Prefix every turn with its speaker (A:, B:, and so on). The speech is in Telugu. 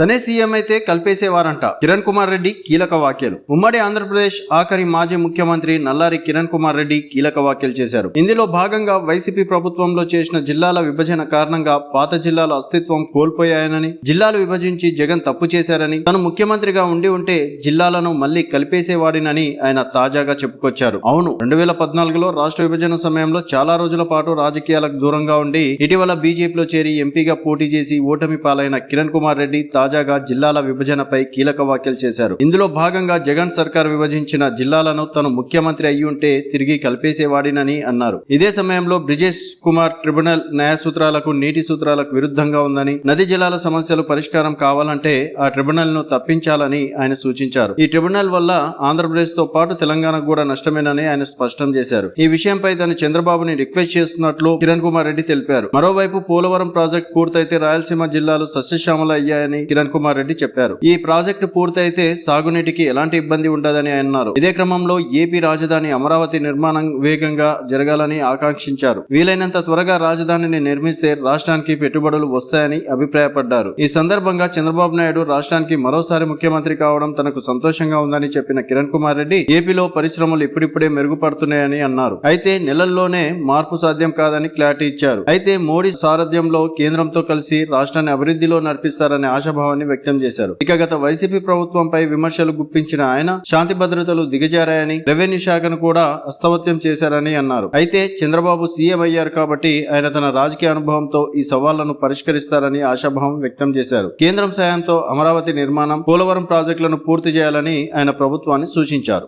A: తనే సీఎం అయితే కల్పేసేవారంట. కిరణ్ కుమార్ రెడ్డి కీలక వ్యాఖ్యలు. ఉమ్మడి ఆంధ్రప్రదేశ్ ఆఖరి మాజీ ముఖ్యమంత్రి నల్లారి కిరణ్ కుమార్ రెడ్డి కీలక వ్యాఖ్యలు చేశారు. ఇందులో భాగంగా వైసీపీ ప్రభుత్వంలో చేసిన జిల్లాల విభజన కారణంగా పాత జిల్లాల అస్తిత్వం కోల్పోయాయనని జిల్లాలు విభజించి జగన్ తప్పు చేశారని తను ముఖ్యమంత్రిగా ఉండి ఉంటే జిల్లాలను మళ్ళీ కలిపేసేవాడినని ఆయన తాజాగా చెప్పుకొచ్చారు. అవును రెండు వేల పద్నాలుగులో రాష్ట్ర విభజన సమయంలో చాలా రోజుల పాటు రాజకీయాలకు దూరంగా ఉండి ఇటీవల బీజేపీలో చేరి ఎంపీగా పోటీ చేసి ఓటమి పాలైన కిరణ్ కుమార్ రెడ్డి తాజాగా జిల్లాల విభజనపై కీలక వ్యాఖ్యలు చేశారు. ఇందులో భాగంగా జగన్ సర్కార్ విభజించిన జిల్లాలను తను ముఖ్యమంత్రి అయి ఉంటే తిరిగి కలిపేసేవాడినని అన్నారు. ఇదే సమయంలో బ్రిజేష్ కుమార్ ట్రిబ్యునల్ న్యాయ సూత్రాలకు నీటి సూత్రాలకు విరుద్ధంగా ఉందని నది జలాల సమస్యలు పరిష్కారం కావాలంటే ఆ ట్రిబ్యునల్ను తప్పించాలని ఆయన సూచించారు. ఈ ట్రిబ్యునల్ వల్ల ఆంధ్రప్రదేశ్తో పాటు తెలంగాణకు కూడా నష్టమేనని ఆయన స్పష్టం చేశారు. ఈ విషయంపై తను చంద్రబాబుని రిక్వెస్ట్ చేస్తున్నట్లు కిరణ్ కుమార్ రెడ్డి తెలిపారు. మరోవైపు పోలవరం ప్రాజెక్ట్ పూర్తయితే రాయలసీమ జిల్లాలు సస్యశ్యామల అయ్యాయని కిరణ్ కుమార్ రెడ్డి చెప్పారు. ఈ ప్రాజెక్టు పూర్తయితే సాగునీటికి ఎలాంటి ఇబ్బంది ఉండదని అన్నారు. ఇదే క్రమంలో ఏపీ రాజధాని అమరావతి నిర్మాణం వేగంగా జరగాలని ఆకాంక్షించారు. వీలైనంత త్వరగా రాజధానిని నిర్మిస్తే రాష్ట్రానికి పెట్టుబడులు వస్తాయని అభిప్రాయపడ్డారు. ఈ సందర్భంగా చంద్రబాబు నాయుడు రాష్ట్రానికి మరోసారి ముఖ్యమంత్రి కావడం తనకు సంతోషంగా ఉందని చెప్పిన కిరణ్ కుమార్ రెడ్డి ఏపీలో పరిశ్రమలు ఇప్పుడిప్పుడే మెరుగుపడుతున్నాయని అన్నారు. అయితే నెలల్లోనే మార్పు సాధ్యం కాదని క్లారిటీ ఇచ్చారు. అయితే మోడీ సారథ్యంలో కేంద్రంతో కలిసి రాష్ట్రాన్ని అభివృద్ధిలో నడిపిస్తారనే ఆశాభావాన్ని వ్యక్తం చేశారు. ఇక గత వైసీపీ ప్రభుత్వంపై విమర్శలు గుప్పించిన ఆయన శాంతి భద్రతలు దిగజారాయని రెవెన్యూ శాఖను కూడా అస్తవత్యం చేశారని అన్నారు. అయితే చంద్రబాబు సీఎం అయ్యారు కాబట్టి ఆయన తన రాజకీయ అనుభవంతో ఈ సవాళ్ళను పరిష్కరిస్తారని ఆశాభావం వ్యక్తం చేశారు. కేంద్రం సాయంతో అమరావతి నిర్మాణం పోలవరం ప్రాజెక్టులను పూర్తి చేయాలని ఆయన ప్రభుత్వాన్ని సూచించారు.